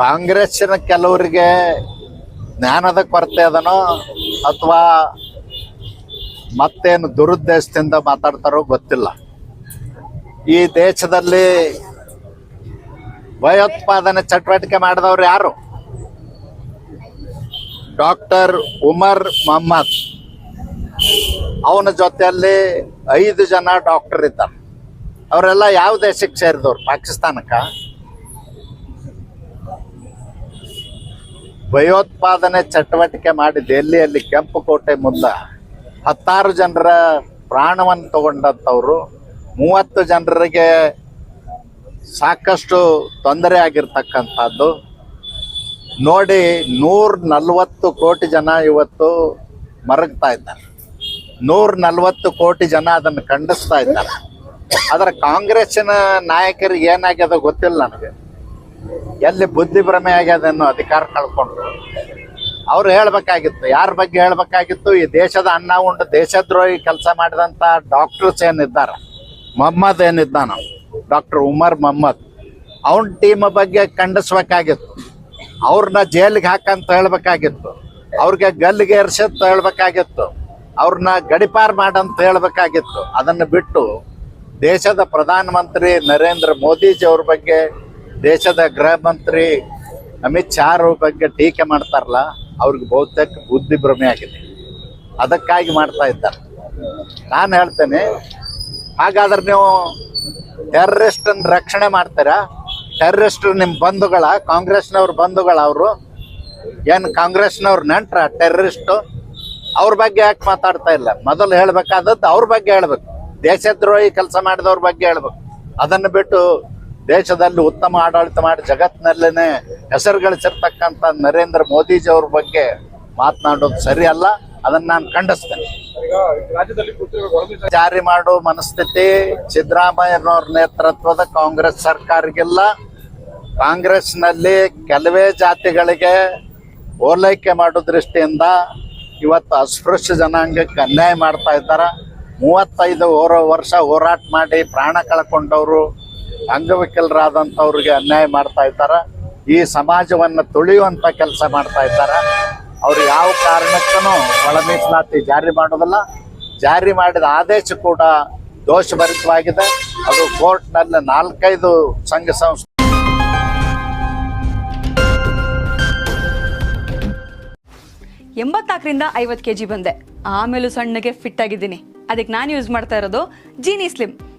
ಕಾಂಗ್ರೆಸ್ಸಿನ ಕೆಲವರಿಗೆ ಜ್ಞಾನದ ಕೊರತೆ ಅದನೋ, ಅಥವಾ ಮತ್ತೇನು ದುರುದ್ದೇಶದಿಂದ ಮಾತಾಡ್ತಾರೋ ಗೊತ್ತಿಲ್ಲ. ಈ ದೇಶದಲ್ಲಿ ಭಯೋತ್ಪಾದನೆ ಚಟುವಟಿಕೆ ಮಾಡಿದವ್ರು ಯಾರು? ಡಾಕ್ಟರ್ ಉಮರ್ ಮೊಹಮ್ಮದ್. ಅವನ ಜೊತೆಯಲ್ಲಿ ಐದು ಜನ ಡಾಕ್ಟರ್ ಇದ್ದಾರೆ. ಅವರೆಲ್ಲ ಯಾವ ದೇಶಕ್ಕೆ ಸೇರಿದವ್ರು ಪಾಕಿಸ್ತಾನಕ್ಕ. ಭಯೋತ್ಪಾದನೆ ಚಟುವಟಿಕೆ ಮಾಡಿ ದೆಹಲಿಯಲ್ಲಿ ಕೆಂಪು ಕೋಟೆ ಮುಂದೆ ಹತ್ತಾರು ಜನರ ಪ್ರಾಣವನ್ನು ತಗೊಂಡಂಥವ್ರು, ಮೂವತ್ತು ಜನರಿಗೆ ಸಾಕಷ್ಟು ತೊಂದರೆ ಆಗಿರ್ತಕ್ಕಂಥದ್ದು. ನೋಡಿ, ನೂರ ನಲವತ್ತು ಕೋಟಿ ಜನ ಇವತ್ತು ಮರಗ್ತಾ ಇದ್ದಾರೆ. ನೂರ ನಲವತ್ತು ಕೋಟಿ ಜನ ಅದನ್ನು ಖಂಡಿಸ್ತಾ ಇದ್ದಾರೆ. ಆದರೆ ಕಾಂಗ್ರೆಸ್ಸಿನ ನಾಯಕರಿಗೆ ಏನಾಗ್ಯದ ಗೊತ್ತಿಲ್ಲ ನನಗೆ. ಎಲ್ಲಿ ಬುದ್ಧಿ ಭ್ರಮೆ ಅನ್ನೋ ಅಧಿಕಾರ ಕಳ್ಕೊಂಡ್ರು. ಅವ್ರು ಹೇಳ್ಬೇಕಾಗಿತ್ತು, ಯಾರ ಬಗ್ಗೆ ಹೇಳ್ಬೇಕಾಗಿತ್ತು, ಈ ದೇಶದ ಅನ್ನ ಉಂಡು ದೇಶದ್ರೋಹಿ ಕೆಲಸ ಮಾಡಿದಂಥ ಡಾಕ್ಟರ್ಸ್ ಏನಿದ್ದಾರೆ, ಮೊಹಮ್ಮದ್ ಏನಿದ್ದಾನ ಡಾಕ್ಟರ್ ಉಮರ್ ಮೊಹಮ್ಮದ್, ಅವನ ಟೀಮ್ ಬಗ್ಗೆ ಖಂಡಿಸ್ಬೇಕಾಗಿತ್ತು. ಅವ್ರನ್ನ ಜೈಲಿಗೆ ಹಾಕಂತ ಹೇಳ್ಬೇಕಾಗಿತ್ತು, ಅವ್ರಿಗೆ ಗಲ್ಲಿಗೆ ಏರ್ಸಂತ ಹೇಳ್ಬೇಕಾಗಿತ್ತು ಅವ್ರನ್ನ ಗಡಿಪಾರ್ ಮಾಡಂತ ಹೇಳ್ಬೇಕಾಗಿತ್ತು. ಅದನ್ನು ಬಿಟ್ಟು ದೇಶದ ಪ್ರಧಾನಮಂತ್ರಿ ನರೇಂದ್ರ ಮೋದಿಜಿ ಅವ್ರ ಬಗ್ಗೆ ದೇಶದ ಗೃಹ ಮಂತ್ರಿ ಅಮಿತ್ ಶಾ ಬಗ್ಗೆ ಟೀಕೆ ಮಾಡ್ತಾರಲ್ಲ, ಅವ್ರಿಗೆ ಬಹುತೇಕ ಬುದ್ಧಿ ಭ್ರಮೆ ಆಗಿದೆ. ಅದಕ್ಕಾಗಿ ಮಾಡ್ತಾ ಇದ್ದಾರೆ. ನಾನು ಹೇಳ್ತೇನೆ, ಹಾಗಾದ್ರೆ ನೀವು ಟೆರರಿಸ್ಟನ್ನ ರಕ್ಷಣೆ ಮಾಡ್ತೀರಾ? ಟೆರರಿಸ್ಟ್ ನಿಮ್ಮ ಬಂಧುಗಳ, ಕಾಂಗ್ರೆಸ್ನವ್ರ ಬಂಧುಗಳ ಅವರು, ಏನು ಕಾಂಗ್ರೆಸ್ನವ್ರ ನೆಂಟ್ರ ಟೆರರಿಸ್ಟು ಅವ್ರ ಬಗ್ಗೆ ಯಾಕೆ ಮಾತಾಡ್ತಾ ಇಲ್ಲ? ಮೊದಲು ಹೇಳ್ಬೇಕಾದದ್ದು ಅವ್ರ ಬಗ್ಗೆ ಹೇಳ್ಬೇಕು. ದೇಶದ್ರೋಹಿ ಕೆಲಸ ಮಾಡಿದವ್ರ ಬಗ್ಗೆ ಹೇಳ್ಬೇಕು. ಅದನ್ನು ಬಿಟ್ಟು ದೇಶದಲ್ಲಿ ಉತ್ತಮ ಆಡಳಿತ ಮಾಡಿ ಜಗತ್ತಿನಲ್ಲೇನೆ ಹೆಸರು ಗಳಿಸಿರ್ತಕ್ಕಂಥ ನರೇಂದ್ರ ಮೋದಿಜಿ ಅವ್ರ ಬಗ್ಗೆ ಮಾತನಾಡೋದು ಸರಿ ಅಲ್ಲ? ಅದನ್ನ ನಾನು ಖಂಡಿಸ್ತೇನೆ. ಜಾರಿ ಮಾಡೋ ಮನಸ್ಥಿತಿ ಸಿದ್ದರಾಮಯ್ಯನವ್ರ ನೇತೃತ್ವದ ಕಾಂಗ್ರೆಸ್ ಸರ್ಕಾರಕ್ಕಿಲ್ಲ. ಕಾಂಗ್ರೆಸ್ನಲ್ಲಿ ಕೆಲವೇ ಜಾತಿಗಳಿಗೆ ಓಲೈಕೆ ಮಾಡೋ ದೃಷ್ಟಿಯಿಂದ ಇವತ್ತು ಅಸ್ಪೃಶ್ಯ ಜನಾಂಗಕ್ಕೆ ಅನ್ಯಾಯ ಮಾಡ್ತಾ ಇದ್ದಾರೆ. ಮೂವತ್ತೈದು ವರ್ಷ ಹೋರಾಟ ಮಾಡಿ ಪ್ರಾಣ ಕಳ್ಕೊಂಡವರು ಅಂಗವಿಕಲರಾದಂಥವ್ರಿಗೆ ಅನ್ಯಾಯ ಮಾಡ್ತಾ ಇದ್ದಾರೆ. ಈ ಸಮಾಜವನ್ನು ತುಳಿಯುವಂಥ ಕೆಲಸ ಮಾಡ್ತಾ ಇದ್ದಾರೆ. ಅವ್ರು ಯಾವ ಕಾರಣಕ್ಕೂ ಒಳ ಮೀಸಲಾತಿ ಜಾರಿ ಮಾಡೋದಿಲ್ಲ. ಜಾರಿ ಮಾಡಿದ ಆದೇಶ ಕೂಡ ದೋಷಭರಿತವಾಗಿದೆ. ಅದು ಕೋರ್ಟ್ನಲ್ಲಿ ನಾಲ್ಕೈದು ಸಂಘ ಸಂಸ್ಥೆ ಎಂಬತ್ನಾಲ್ಕರಿಂದ ಐವತ್ತು ಕೆ ಜಿ ಬಂದೆ. ಆಮೇಲೂ ಸಣ್ಣಗೆ ಫಿಟ್ ಆಗಿದ್ದೀನಿ. ಅದಕ್ಕೆ ನಾನು ಯೂಸ್ ಮಾಡ್ತಾ ಇರೋದು ಜೀನಿ ಸ್ಲಿಮ್